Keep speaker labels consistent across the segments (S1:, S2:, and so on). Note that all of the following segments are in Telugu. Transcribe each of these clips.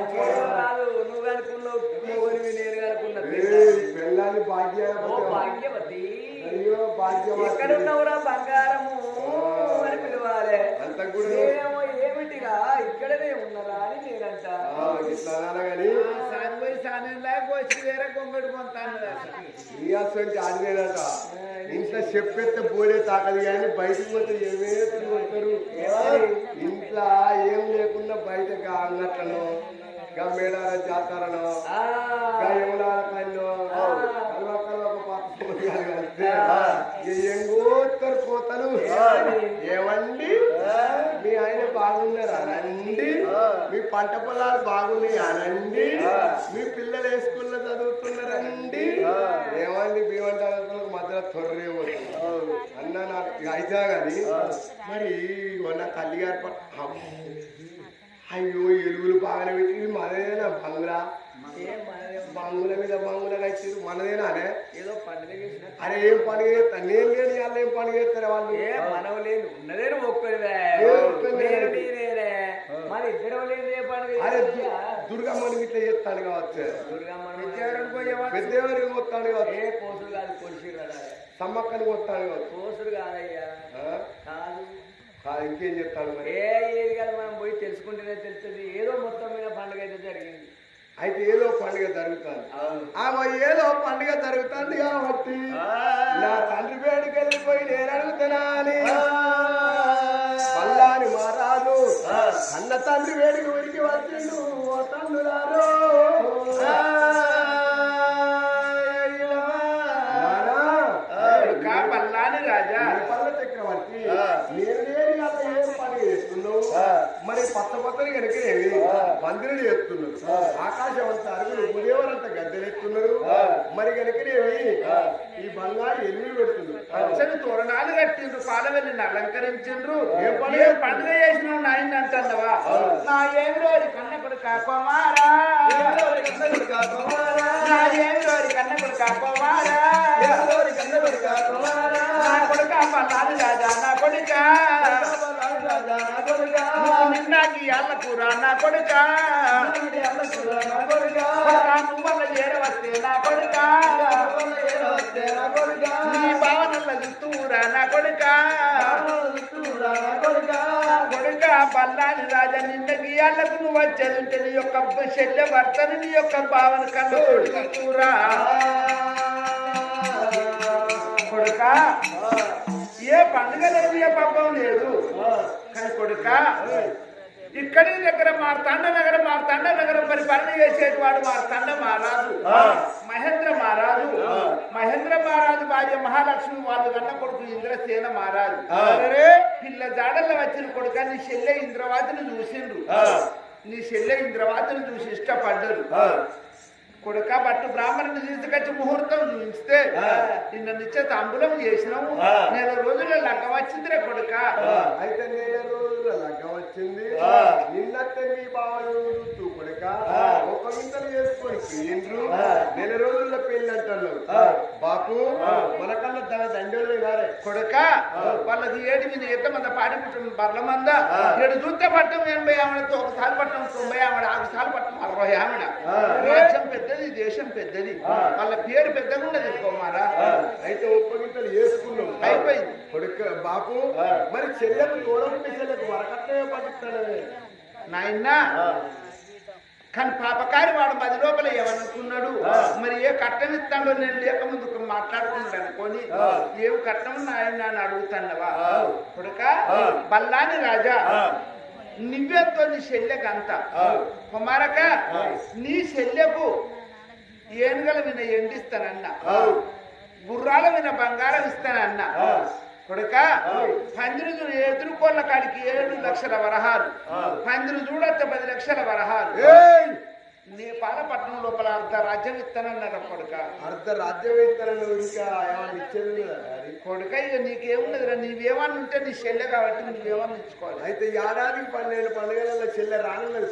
S1: మంచిరాలు నువ్వు అనుకున్నావు మొగుడివి
S2: నేను అనుకున్నాను భాగ్యవతి అయ్యో భాగ్యవతి. ఎక్కడ
S3: ఉన్నావురా బంగారము అని పిలవాలి.
S2: నేనేమో
S3: ఏమిటిరా? ఇక్కడనే ఉన్నరా అని నేనంట.
S1: సాని పోయి సాని వచ్చి వేరే
S2: ఇంట్లో చెప్పేస్తే పోలే తాకదు కానీ బయటకు పోతే ఏమే తిరిగి ఏం లేకుండా బయట కావాలన్నట్లను గా మేడాల జాతరను గా యమునాల కన్ను కల్వ కల్వ ఎంగోత్తరు ఏమండి? మీ ఆయన బాగున్నారా? అనండి మీ పంట పొలాలు బాగున్నాయి? అనండి మీ పిల్లలు ఏ స్కూల్లో చదువుతున్నారండి ఏమండి? భీమంట మధ్యలో తొర్రే అన్న నాకు అయితే కానీ మరి మొన్న తల్లి గారి. అయ్యో ఎలుగులు బాగానే పెట్టి మనదేనా? బంగ్లా? బంగుల మీద బంగుల కట్టిరు. మనదేనా అనే
S1: ఏదో పండుగ చేసిన
S2: అరే ఏం పండుగ చేస్తారు? నేను లేని వాళ్ళు ఏం పండుగ చేస్తారు వాళ్ళు?
S1: ఏ మనవు లేదు? నేను మీరేనే మరి ఇద్దరు లేదు ఏ పండుగ
S2: అరే? దుర్గమ్మని ఇట్లా చేస్తాను కావచ్చు.
S1: దుర్గమ్మను?
S2: పెద్దవారికి వస్తాను కావచ్చు.
S1: ఏ పోసులు కాదు కొలిసిరు కదా.
S2: సమ్మక్కని వస్తాను కావచ్చు.
S1: పోసులు కాదయ్యా. కాదు,
S2: ఇంకేం చెప్తాను మరి?
S1: ఏ ఏది కాదు మనం పోయి తెలుసుకుంటేనే తెలుస్తుంది. ఏదో మొత్తం మీద పండుగ అయితే జరిగింది.
S2: అయితే ఏదో పండుగ జరుగుతుంది. ఆ ఏదో పండుగ జరుగుతుంది కాబట్టి నా తండ్రి వేడికి వెళ్ళిపోయి నేను అడుగుతున్నా అని పల్లాని మారాదు అన్న తండ్రి వేడికి ఉరికి వచ్చిండు. మందిరం చేస్తున్నారు ఆకాశం అంత అరుగులు ఉదయవరంత గద్దెలెత్తున్నారు. మరి కనుకనేవి ఈ బంగారు ఎల్లు పెడుతున్నారు.
S1: పచ్చని తోరణాలు కట్టిండ్రు పాలవెల్లిని అలంకరించిండ్రు.
S2: ఏం పండుగ?
S1: చేసిన నాయన అంటున్నావా నా ఏమి రోజు కన్నకుడు కాకోమారా? నా ఏమి రోజు కన్నకుడు కాకోమారా? నా అల్ల కూర నా కొడుక? నువ్వల్ల చేరవస్తే నా కొడుక? నీ భావనల్ల చుట్టూరా నా కొడుక? కొడుక? పల్లాది రాజా నిన్న గీయాలకు నువ్వు వచ్చేది నీ యొక్క చెల్లె భర్తను నీ యొక్క భావన కన్న కొడుకురా కొడుక ఏ పండుగ లేదు ఏ పబ్బం లేదు. కానీ కొడుక ఇక్కడి దగ్గర మార్తాండ నగరం మార్తాండ నగరం పరిపాలన చేసేటి వాడు మార్తాండ మహారాజు. మహేంద్ర మహారాజు. మహేంద్ర మహారాజు భార్య మహాలక్ష్మి వాళ్ళు కన్న కొడుకు ఇంద్రసేన మహారాజు. పిల్ల జాడల్లో వచ్చిన కొడుక నీ చెల్లె ఇంద్రవాదిని చూసిండ్రు. నీ చెల్లె ఇంద్రవాదిని చూసి ఇష్టపడ్డరు. కొడుక బట్టు బ్రాహ్మణుని తీసుకొచ్చి ముహూర్తం చూపిస్తే నిన్న నిత్య తాంబూలం చేసినాము. నెల రోజుల లగ్గ వచ్చిందిరే కొడుక.
S2: అయితే నెల రోజుల లగ్గ వచ్చింది. నిన్నట్టే మీ బావలు కొడుక ఒక వింతలు చేసుకొని పోయిండ్రు నెల రోజుల్లో పెళ్ళి అంటున్నారు బాపు మనకన్నా తన దండోలే గారే
S1: కొడుక వాళ్ళది ఏడు మీద ఎంత మంది పాడిపుట్టిన బర్ల మంద ఏడు చూస్తే పట్టం ఎనభై ఆవిడతో ఒకసారి పట్టం తొంభై ఆవిడ ఆరు సార్లు పట్టం అరవై ఆవిడ రాజ్యం పెద్దది దేశం పెద్దది. వాళ్ళ పేరు పెద్దగా ఉండదు కుమారా
S2: అయితే ఒప్పగింతలు వేసుకున్నాం.
S1: అయిపోయింది.
S2: కొడుక బాపు మరి చెల్లెకు తోడబుట్టి చెల్లెకు వరకట్టే పట్టిస్తాడే
S1: నాయన కానీ పాపకారి వాడు పది లోపల ఏమనుకున్నాడు? మరి ఏ కట్టం ఇస్తాడో నేను లేక ముందు మాట్లాడుకున్నాడు అనుకోని ఏం కట్టం నాయన అని అడుగుతానవా కొడుక బల్లాని రాజా నువ్వెంతో నీ చెల్లెకంత కుమారక నీ చెల్లెకు ఏనుగల విన ఎండిస్తానన్న. గుర్రాల విన బంగారం ఇస్తానన్న. కొడుక పందిరి ఎదుర్కోళ్ళ కాడికి ఏడు లక్షల వరహాలు. పందిరి చూడొచ్చ పది లక్షల వరహాలు! నేపాల పట్టణం లోపల అర్ధ రాజ్యం ఇస్తానన్నారు కొడుక?
S2: అర్ధ రాజ్యం ఇచ్చేది అది?
S1: కొడుక ఇక నీకేమున్నదిరా నీవేమన్నా ఉంటే నీ చెల్లె కాబట్టి నువ్వేమన్నా ఇచ్చుకోవాలి.
S2: అయితే ఏడాదికి పన్నెండు పండుగలలో చెల్లె రానున్నది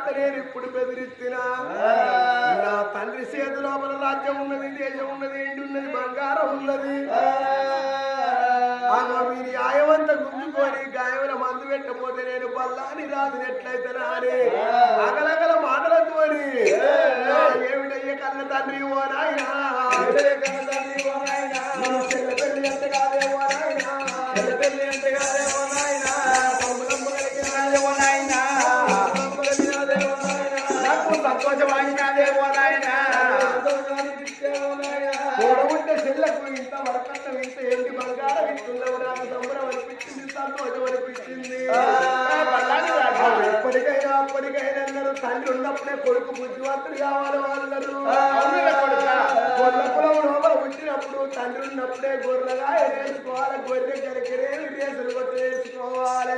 S2: అని పిడాత నేను ఇప్పుడు బెదిరిస్తున్నా. నా తండ్రి చేతి లోపల రాజ్యం ఉన్నది దేశం ఉన్నది ఎండి ఉన్నది బంగారం ఉన్నది. వీరి ఆయమంతా గుంజుకొని గాయముల మందు పెట్టకపోతే నేను బల్లాని రాదు ఎట్లయితే రాని అగలగల మాటలతోని. ఏమిటయ్య కన్న తండ్రి ఓ నాయనా? చెల్ల పెళ్ళి ఎంత కాదే ఉన్నప్పుడే కొడుకు బుద్ధివంతుడు కావాలి
S1: కొడుకా.
S2: గొర్రె పుట్టినప్పుడు తండ్రి ఉన్నప్పుడే గొర్రెగా వేసుకోవాలి గొర్రె కరికరే విదేశలు కొట్టి వేసుకోవాలి.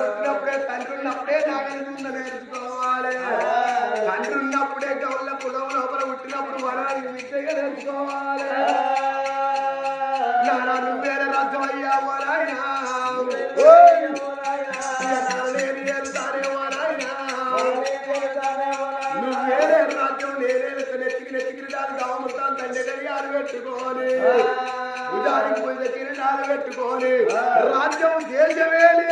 S2: పుట్టినప్పుడే తండ్రి ఉన్నప్పుడే నాగరికంగా నేర్చుకోవాలి. తండ్రి ఉన్నప్పుడే గౌళ్ళ కులం లోపల పుట్టినప్పుడు వరానికి విద్యగా నేర్చుకోవాలి. నానా నువ్వేల రాజ్యం అయ్యావో నాయనా పెట్టుకొని ఉదారికి పోయిన కిరీటాలు పెట్టుకొని రాజ్యం దేశమేలే.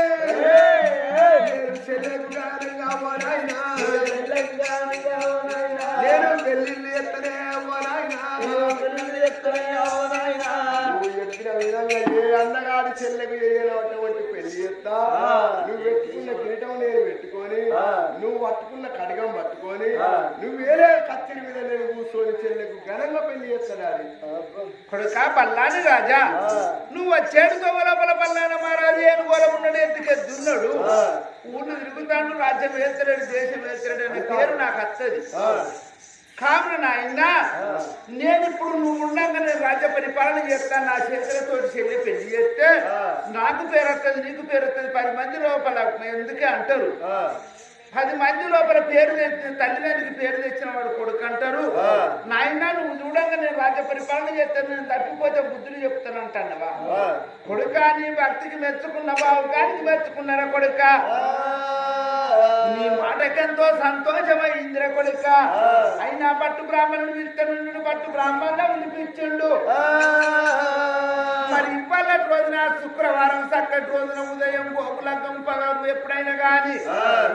S2: నేను పెళ్ళిళ్ళు ఎత్తనే అన్నగాడి చెల్లెకు చేయనటువంటి పెళ్ళి ఎత్తా నువ్వు పెట్టుకున్న కిరీటం నేను పెట్టుకొని పట్టుకున్న కడగం పట్టుకొని నువ్వు వేరే కత్తిరి మీద నేను కూర్చొని చెల్లెకు ఘనంగా పెళ్ళి చేస్తాడు
S1: కొడుక బల్లాని రాజా నువ్వు వచ్చేడు లోపల బల్లాన మహారాజు ఏను గోల ఉన్నాడు ఎత్తుకెద్దున్నాడు ఊళ్ళు తిరుగుతాడు రాజ్యం వేస్తాడు దేశం వేస్తాడు అనే పేరు నాకు వస్తుంది కావున నాయన నేను ఇప్పుడు నువ్వు ఉండగా నేను రాజ్య పరిపాలన చేస్తాను నా చేతులతో చెల్లి పెళ్ళి చేస్తే నాకు పేరు వస్తుంది నీకు పేరు వస్తుంది పది మంది లోపల ఎందుకే అంటారు? పది మంది లోపల పేరు తెచ్చిన తల్లిదండ్రికి పేరు తెచ్చిన వాడు కొడుకు అంటారు. నాయన నువ్వు చూడంగా నేను రాజ్య పరిపాలన చేస్తాను నేను తప్పిపోతే బుద్ధులు చెప్తాను అంటానవా కొడుక నీ భక్తికి మెచ్చుకున్నవా? ఉగానికి మెచ్చుకున్నారా కొడుక? నీ మాటకెంతో సంతోషమైందిరా కొడుక. అయినా పట్టు బ్రాహ్మణుడు విత్తనుడు పట్టు బ్రాహ్మణుడు వినిపించిండు. మరి ఇవాళ రోజున శుక్రవారం చక్కటి రోజున ఉదయం గోకులగ్గం పదం ఎప్పుడైనా గాని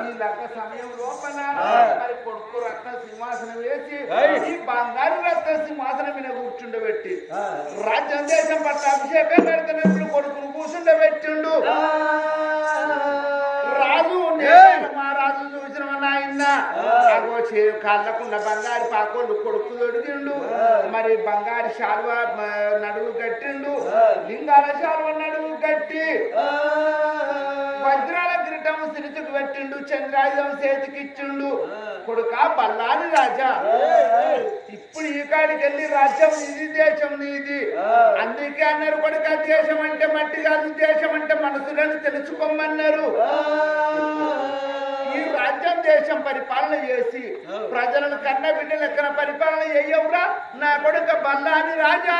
S1: ఈ లగ్గ సమయం లోపల మరి కొడుకు రత్న సింహాసనం వేసి ఈ బంగారు రత్న సింహాసనం మీద కూర్చుండబెట్టి రాజ్యం దేశం పట్ల అభిషేకం పెడుతున్నప్పుడు కొడుకును కూర్చుండబెట్టిండు. అగో కాళ్ళకున్న బంగారు పాకోళ్ళు కొడుకు దొడిగిండు మరి బంగారు శాలువ నడువు కట్టిండు. లింగాల శాలువ నడువు కట్టి వజ్రాల కిరీటం సిరిచుకు పెట్టిండు చంద్రాయుధం చేతికిచ్చిండు. కొడుక బల్లాని రాజా. ఇప్పుడు ఈ కాడికి వెళ్ళి రాజ్యం ఇది దేశం నీది. అందుకే అన్నారు కొడుక దేశం అంటే మట్టి కాదు దేశం అంటే మనసులను తెలుసుకోమన్నారు. రాజ్యం దేశం పరిపాలన చేసి. ప్రజలను కన్న బిడ్డ లెక్కన పరిపాలన చేయవురా? నా కొడుక బల్లాని రాజా.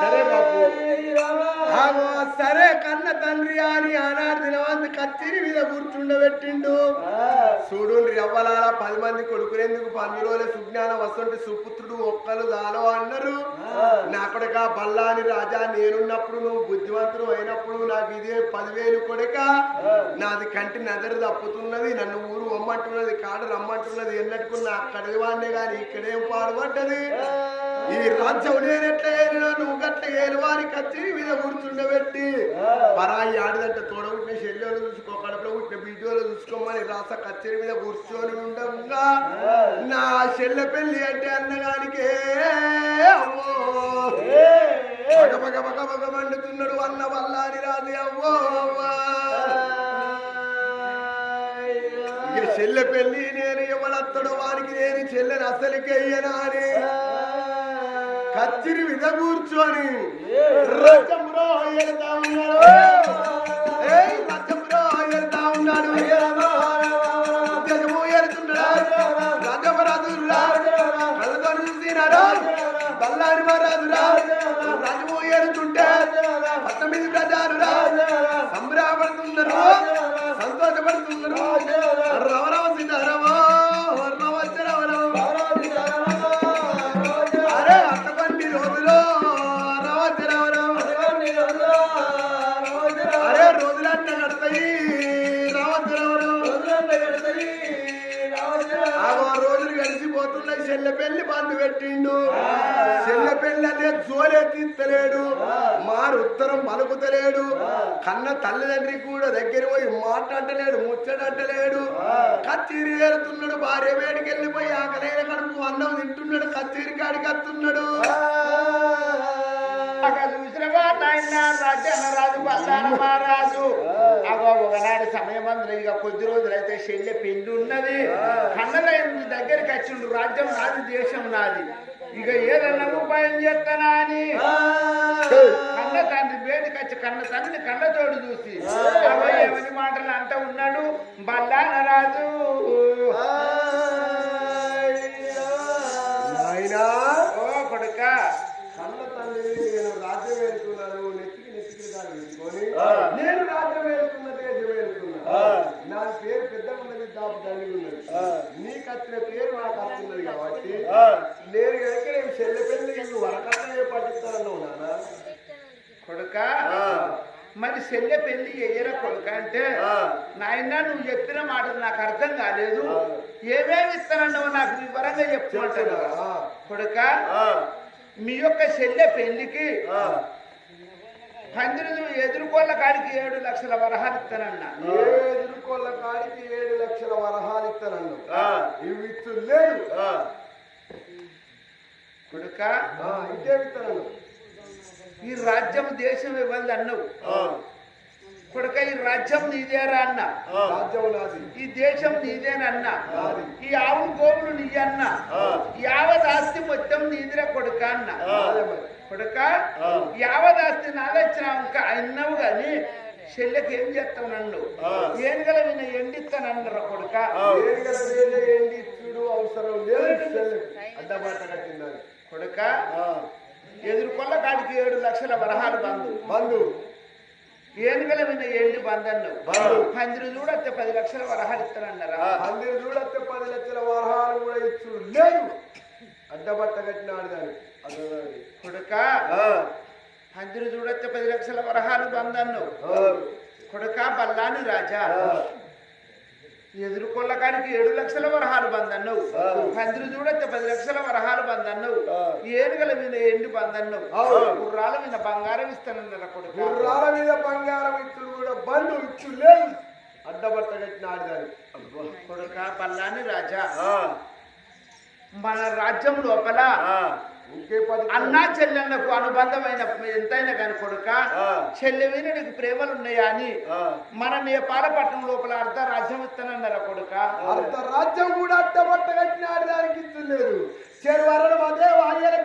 S2: సరే బాపు ఆగో సరే కన్న తండ్రి అని ఆనాడు దినవంతి కత్తిరి మీద కూర్చుండబెట్టిండు. చూడు రవ్వలాల పది మంది కొడుకునేందుకు పది రోజుల సుజ్ఞానం వస్తుంటే సుపుత్రుడు ఒక్కలు దాలో అన్నారు. నా కొడుక బల్లాని రాజా నేనున్నప్పుడు నువ్వు బుద్ధివంతుడు అయినప్పుడు నాకు ఇదే పదివేలు కొడుక. నాది కంటి నదరు తప్పుతున్నది నన్ను ఊరు వమ్మంటున్నది కాడు రమ్మంటున్నది ఎన్నట్టుకున్న అక్కడి వాడినే గాని ఇక్కడేం పాడుపడ్డది? ఈ రాజ్యం నేనెట్లా ఏలినా నువ్వు గట్ల ఏలువారి కత్తిరి మీద కూర్చుండబెట్టి. పరాయి ఆడిదంటే తోడబుట్టిన శల్యాలు చూసుకో కడుపులో పుట్టిన వీడియోలు చూసుకోమని రాస కత్తిరి మీద కూర్చొని ఉండగా నా చెల్లె పెళ్ళి అంటే అన్నగానికే అమ్మో పగ పగ పగ పగ మండుతున్నాడు అన్న వల్ల అని రాదు అవ్వో. చెల్లె పెళ్ళి నేను ఎవడత్తడు వారికి నేను చెల్లెని అసలుకి అయ్యనా అని కచ్చిరి విధ కూర్చొని. రచ్చంలో వెళ్తా ఉన్నాడు ఉన్నాడు గజము ఎడుతున్నాడు రాజమరాజురా కళ్ళతో చూసినాడు బల్లారి మహారాజురా? రాజము ఏడుతుంటే పట్టమిది ప్రజారురా? సంబరపడుతున్నారు. సంతోషపడుతున్నారు. రవరవ చెల్లె పెట్టిండు. చెల్లె పెళ్ళి జోలే తీస్తలేడు మారు ఉత్తరం పలుకుతలేడు. కన్న తల్లిదండ్రి కూడా దగ్గర పోయి మాట్లాడలేడు ముచ్చటలేడు కత్తిరి ఏరుతున్నాడు భార్య వేడికి వెళ్ళిపోయి ఆకలైన కడుపు అన్నం తింటున్నాడు కత్తిరి కాడికి వస్తున్నాడు.
S1: అక్కడ రాజు మహారాజు ఒకనాడు సమయం అందులో ఇక కొద్ది రోజులైతే చెల్లె పెళ్ళి ఉన్నది కన్నలైన దగ్గరికి వచ్చిండు. రాజ్యం నాది దేశం నాది. ఇక ఏదన్నా ఉపాయం చేస్తానా అని కన్న తండ్రి వేడికి వచ్చి కన్న తండ్రిని కళ్ళతోడు చూసి ఏమని మాటలు అంట ఉన్నాడు? బల్లాన రాజు
S2: నాయనా
S1: ఓ కొడుక
S2: కన్న తండ్రిని నేను రాజ్యం వెళ్తున్నాను నెత్తికి నెత్తికి దాన్ని పెట్టుకొని
S1: ఆ.
S2: నేను రాజ్యం వెళ్తున్నా దేశం వెళ్తున్నా
S1: ఆ.
S2: నా పేరు పెద్ద ఉన్నది దాపు తల్లి ఉన్నది
S1: ఆ.
S2: నీకు వచ్చిన పేరు నాకు వస్తున్నది కాబట్టి
S1: ఆ.
S2: నేను కనుక నేను చెల్లె పెళ్ళికి నువ్వు వరకట్నే పట్టిస్తానన్నావు నాన్న
S1: కొడుక మరి చెల్లె పెళ్ళి ఎయ్యరా కొడుక అంటే. నాయన నువ్వు చెప్పిన మాటలు నాకు అర్థం కాలేదు. ఏమేమి ఇస్తానన్నావు నాకు వివరంగా చెప్పుకుంటాను. కొడుక మీ యొక్క చెల్లె పెళ్ళికి పందిరి ఎదుర్కోళ్ళ కాడికి ఏడు లక్షల వరహాలు ఇస్తానన్నా.
S2: ఎదుర్కోళ్ళ కాడికి ఏడు లక్షల వరహాలు ఇస్తానన్నావు? ఇవి లేదు
S1: కొడుక
S2: ఆ, ఇదే
S1: ఈ రాజ్యం దేశం ఇవ్వాలి అన్నావు. కొడుక ఈ రాజ్యం నీదేరా అన్నా.
S2: రాజ్యం నాది.
S1: ఈ దేశం నీదేనన్నా.
S2: నాది.
S1: ఈ ఆవు గోపులు నీ అన్న యావదాస్తి మొత్తం నీదిరా కొడుక అన్న.
S2: నాదే.
S1: కొడుక యావదాస్తి నాదొచ్చిన ఇంకా అన్నావు గాని చెల్లెకి ఏం చేస్తావు నన్ను? ఏనుగల విన ఎండిస్తానన్నరా కొడుక.
S2: గల ఇచ్చుడు అవసరం లేదు అడ్డబాట కట్టిందని
S1: కొడుక ఎదుర్కొల్ల కాడికి ఏడు లక్షల వరహాలు బంధు
S2: బంధు
S1: ఏనుగల విన ఎండి బంధన్ను
S2: బంధు.
S1: పందిరి చూడొస్తే పది లక్షల వరహాలు ఇస్తానన్నారా?
S2: అందరు చూడొస్తే పది లక్షల వరహాలు కూడా ఇచ్చుడు లేదు అడ్డబట్ట కట్టినాడు దాన్ని.
S1: కొడుక పందిరి చూడొస్తే పది లక్షల వరహాలు బంధన్ను
S2: ఆ.
S1: కొడుక బల్లాని రాజా. ఎదుర్కొల్ల కాడికి ఏడు లక్షల వరహాలు బందన్నవు. పందిరి చూడొస్తే పది లక్షల వరహాలు బందన్నవు. ఏనుగల మీద ఎండి బందన్నవు. గుర్రాల మీద బంగారం ఇస్తానన్న కొడుక.
S2: గుర్రాల మీద బంగారం ఇచ్చుడు కూడా బంధు ఇచ్చుడు లేదు అడ్డబట్ట కట్టినాడు దాన్ని
S1: కొడుక బల్లాని రాజా. మన రాజ్యం లోపల అన్నా చెల్లెళ్ళకు అనుబంధమైన ఎంతైనా కాని కొడుక. చెల్లె మీద నీకు ప్రేమలు ఉన్నాయా అని. మన నేపాలపట్నం లోపల అర్ధ రాజ్యం ఇస్తానన్నారా కొడుక
S2: అర్ధ రాజ్యం కూడా అడ్డబట్ట కట్టినాడు దానికి ఇచ్చలేదు చెరువరణ మదే వాయ్యలకు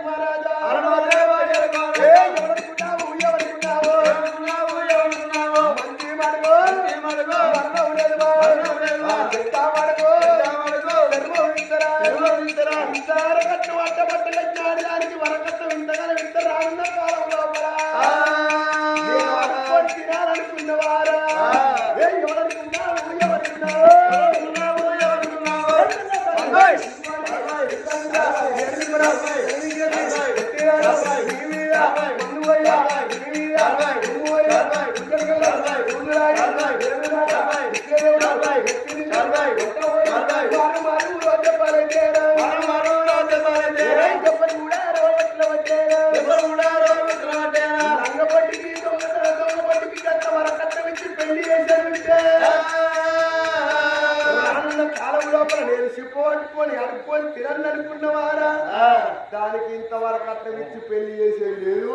S2: ఇచ్చి పెళ్ళి చేసేది లేదు.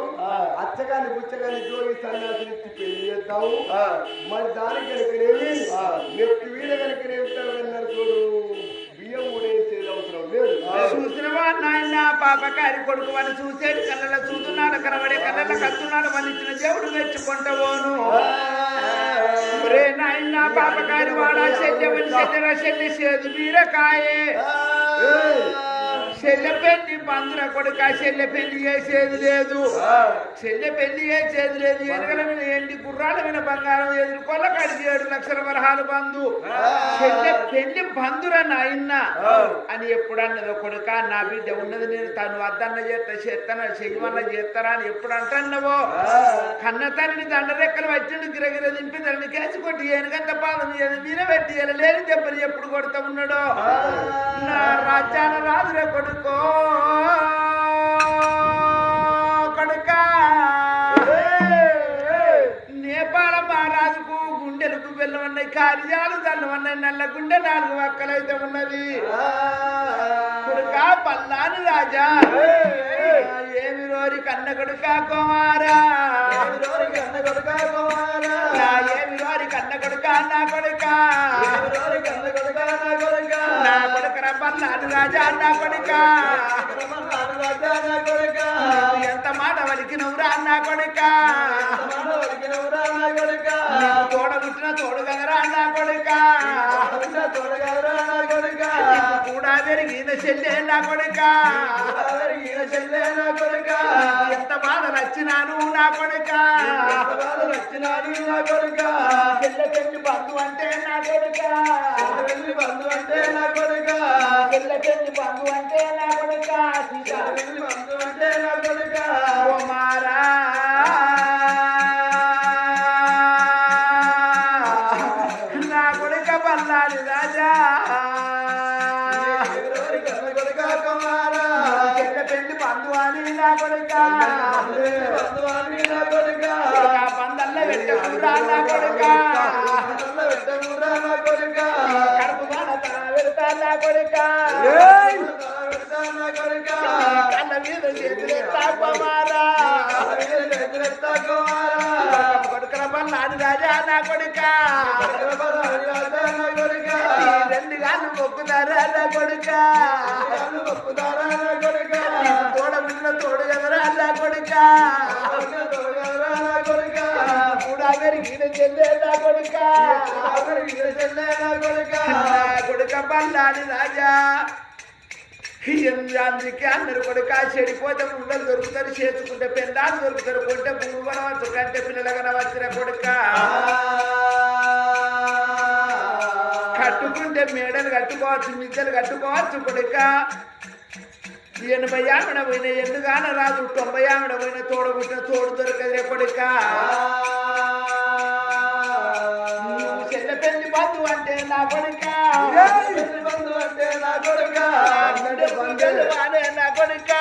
S2: అచ్చగాని బుచ్చగాని జోగి సన్యాసిని ఇచ్చి పెళ్ళి చేద్దాము. మరి దానికి కనుకనేమి నెక్కి వీడ కనుకనేమి అన్నారు చూడు. బియ్యం కూడా వేసేది అవసరం లేదు.
S1: చూసినవా నాయన? పాపకారి కొడుకు వాడిని చూసేది కళ్ళ చూస్తున్నాడు కనబడే కళ్ళ కత్తున్నాడు మన ఇచ్చిన దేవుడు మెచ్చుకుంటావోను. ఒరే నాయన పాపకారి వాడా? శల్యమని శల్యర? శల్య సేదు బీరకాయే చెల్లె పెళ్ళి పందుల కొడుక చెల్లె పెళ్ళి చేసేది లేదు. చెల్లె పెళ్ళి చేసేది లేదు. ఎనగల మీద ఎండి గుర్రాల మీద బంగారం ఎదుర్కొల్ల కడిగి ఏడు లక్షల వరహాలు బంధు చెల్లె పెళ్ళి బంధురా నాయన్న అని ఎప్పుడు అన్నదో కొడుక నా బిడ్డ ఉన్నది నేను తను వద్దన్న చేస్తా చేస్తాను చెయ్యమన్న చేస్తారా అని ఎప్పుడు అంటున్నావో? కన్న తల్లిని దండరెక్కలు వచ్చిండు గిరగిర దింపి తల్లిని కేసి కొట్టి ఏనుగంత పాదం మీద మీద పెట్టి లేని దెబ్బలు ఎప్పుడు కొడతా ఉన్నాడో? నా రాజ్యాన రాజురే కొడుక. కొడుకో. కొడుకా. నేపాళ మహారాజుకు గుండెలకు బెల్లమన్నాయి కార్యాలు దల్లమన్నాయి నల్ల గుండె నాలుగు వక్కలైతే ఉన్నది. కొడుకా పల్లాని రాజా. ఏమి రోరి కన్న కొడుకా కుమారా? నా కొడుక. ఎంత మాట వలికినవురా నా కొడుకా. నీకు తోడ పుట్టిన తోడు కదరా నా కొడుక. కూడా పెరిగిన చెల్లె నా కొడుక. ఎంత బాధ నచ్చినాను నా కొడుక. నచ్చినాను నా కొడుక. చెల్లెకెళ్ళి బంధు అంటే నా కొడుక? చెల్లెకెళ్ళి బంధు అంటే నా కొడుక? చెల్లెకెళ్ళి బంధు అంటే నా కొడుక? చెల్లెకెళ్ళి బంధు అంటే నా కొడుక? కుమారా నా కొడుక పల్లారి రాజా. పెళ్ళి బంధు అని నా కొడుక. బంధు అని నా కొడుక? పందల్ల వెళ్ళి నా కొడుక. కొడుక. కళ్ళ మీద చేతులెత్తా కుమారా కొడుకల పల్లాని రాజా నా కొడుక. ఈ రెండు గాళ్ళు మొక్కుతారా నా కొడుక. తోడ పుట్టిన తోడు కదరా నా కొడుక. కూడా పెరిగిన చెల్లె నా కొడుక నా కొడుక. పల్లాని రాజా. అందుకే అందరు కొడుక చెడిపోతే ఉండలు దొరుకుతారు చేసుకుంటే పెండాలు దొరుకుతారు కొంటే పువ్వు కంటే పిల్లలు కనవచ్చిన కొడుక. కట్టుకుంటే మేడలు కట్టుకోవచ్చు మిద్దెలు కట్టుకోవచ్చు కొడుక. ఎనభై ఆవిడ పోయిన ఎందుగాన రాదు తొంభై ఆవిడ పోయిన తోడబుట్టిన తోడు దొరకదే కొడుక. బంధు అంటే నా కొడుక. నా కొడుక.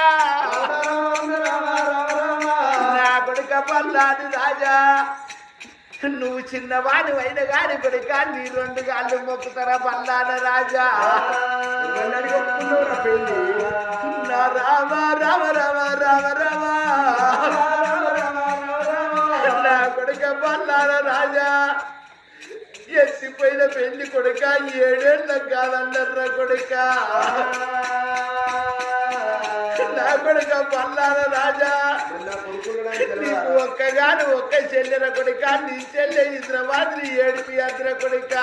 S1: నా కొడుక పల్లాది రాజా. నువ్వు చిన్నవాడి అయిన గాని కొడుక నీ రెండు గాళ్ళు మొక్కుతారా పల్లాన రాజా? నా రామ రామ రామ రామ రామ. నా కొడుక పల్లాన రాజా. ఎత్తిపోయిన పెళ్ళి కొడుక ఏడేళ్ళ కాదన్నర్ర కొడుక. నా కొడుక పల్లాన రాజా. నీకు ఒక్కగాను ఒక్క చెల్లెల కొడుక నీ చెల్లె హైదరాబాద్ నీ ఏడుపు యాత్ర కొడుక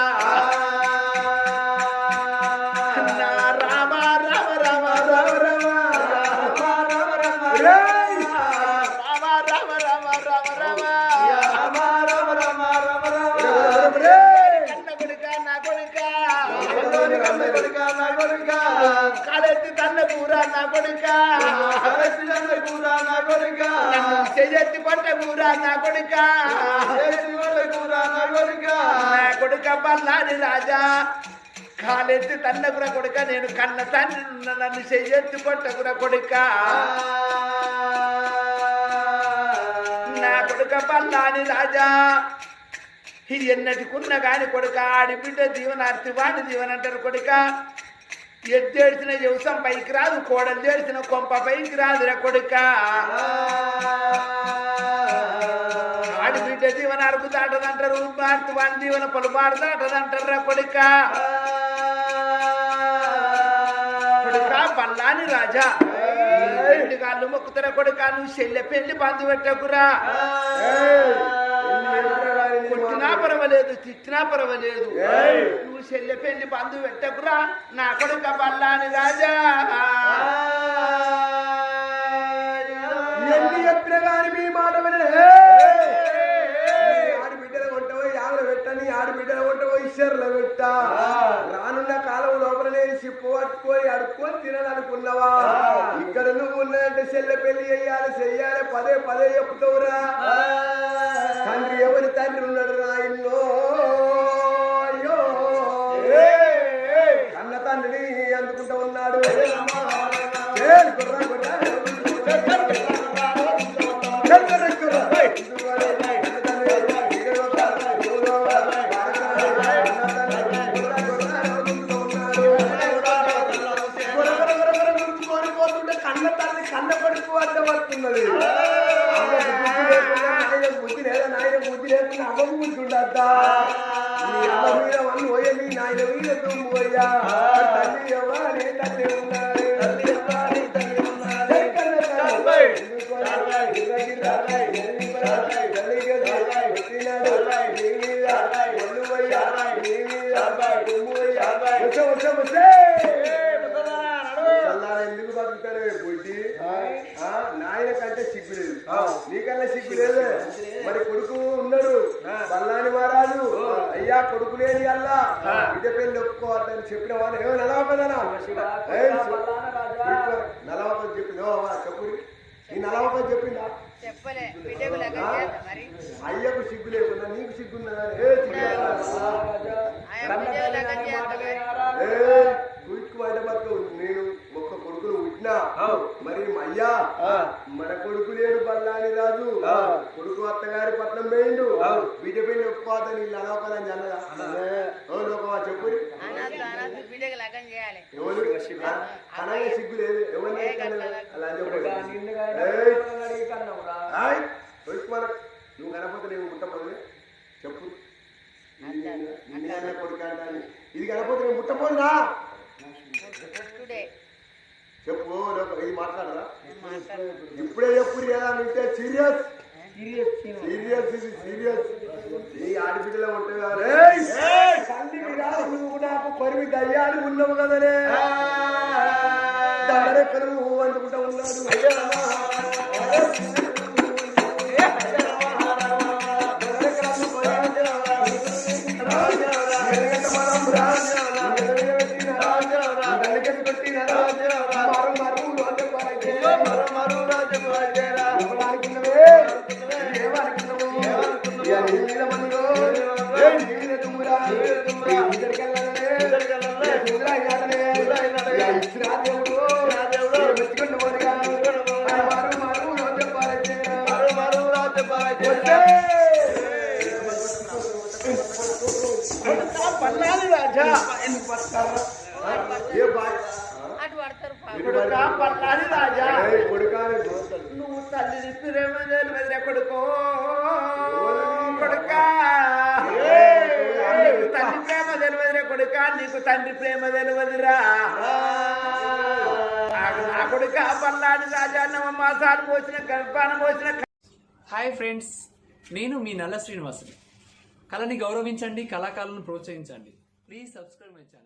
S1: కొడుక. కాలెత్తి తన్న కూర నా కొడుక. నన్ను చెయ్యెత్తి పట్ట కూర నా కొడుక. నా కొడుక. పల్లాని రాజా. కాలెత్తి తన్నకుర కొడుక నేను కన్న తండ్రి నన్ను చెయ్యెత్తి పట్టకుర కొడుక. నా కొడుక పల్లాని రాజా. ఇది ఎన్నటికున్న కాని కొడుక. ఆడి బిడ్డ దీవనార్తి వాడి దీవనంటారు కొడుక. ఎద్దేడిసిన వ్యవసాయం పైకి రాదు కోడలు చేసిన కొంప పైకి రాదురా కొడుక. ఆడి బిడ్డ దీవన అరుగు దాటదంటారు భారతి వాడి దీవన పొలబాటు దాటదంటారా కొడుక. కొడుక పల్లాని రాజా. రెండు కాళ్ళు మొక్కుతారా కొడుక? నువ్వు చెల్లె పెళ్ళి బంధు పెట్టకురా. కొట్టినా పర్వాలేదు తిట్టినా పర్వాలేదు. నువ్వు చెల్లె పెళ్ళి బంధు పెట్టకురా నా కొడుక పల్లాని రాజా.
S2: ఎన్ని చెప్పినా కానీ మీ మాట పెట్టని పెట్ట రానున్న కాలం లోపల సిప్పు పట్టుకొని అడుక్కొని తినాలనుకున్నావా? ఇక్కడ నువ్వు ఉన్నాయంటే చెల్లె పెళ్ళి చెయ్యాలి చెయ్యాలి. పదే పదే చెప్తావురా. తండ్రి ఎవరి తండ్రి ఉన్నాడు రా ఇన్నో అయ్యో! కన్న తండ్రిని అందుకుంటూ ఉన్నాడు. కంటే సిగ్గు లేదు. నీకన్నా సిగ్గు లేదు. మరి కొడుకు ఉన్నాడు. బల్లాని మారాడు అయ్యా కొడుకు లేని అల్లా. బిడ్డ పెళ్ళి ఒప్పుకోవద్దని చెప్పిన వాళ్ళు ఏమో నలవకదనా నలవకం చెప్పిన చెప్పు. ఈ నలవకం చెప్పిందా? అయ్యకు సిగ్గు లేకుండా నీకు సిగ్గున్నదా ఏ సిగ్గు నేను మరి అయ్యా మన కొడుకు లేడు బల్లాని రాజు. కొడుకు అత్తగారి పట్నం పోయిండు. బిడ్డ పెళ్ళి ఒప్పుకోవద్దని వీళ్ళు అనవకలని అన్నదా చెప్పు. ఎవరు? అనగా సిగ్గు? లేదు. అలా మన నువ్వు కనపోతే నేను ముట్టపోదు చెప్పు. కొడుకు ఇది కనపోతే నేను ముట్టపోదునా
S4: టుడే
S2: చెప్పు ఇది మాట్లాడరా? ఇప్పుడే చెప్పు ఎలా అంటే సీరియస్ సీరియస్ ఇది సీరియస్ ఈ ఆడబిడ్డలో ఉంటుంది నువ్వు నాకు పరిమి దయ్యాలు ఉన్నావు కదనే. అనుకుంటా ఉన్నాడు కొడుకాని
S1: నువ్వు తల్లిని ప్రేమ తెలియదురా కొడుకో కొడుకా నీకు తల్లి ప్రేమ తెలియదురా కొడుకా నీకు తండ్రి ప్రేమ తెలియదురా నా కొడుక పల్లాని రాజా నవ మాసాలు పోసిన గర్భాన్ని పోసిన
S5: హాయ్ ఫ్రెండ్స్ నేను మీ నల్ల శ్రీనివాసుని. కళని గౌరవించండి కళాకారులను ప్రోత్సహించండి. Please subscribe my channel.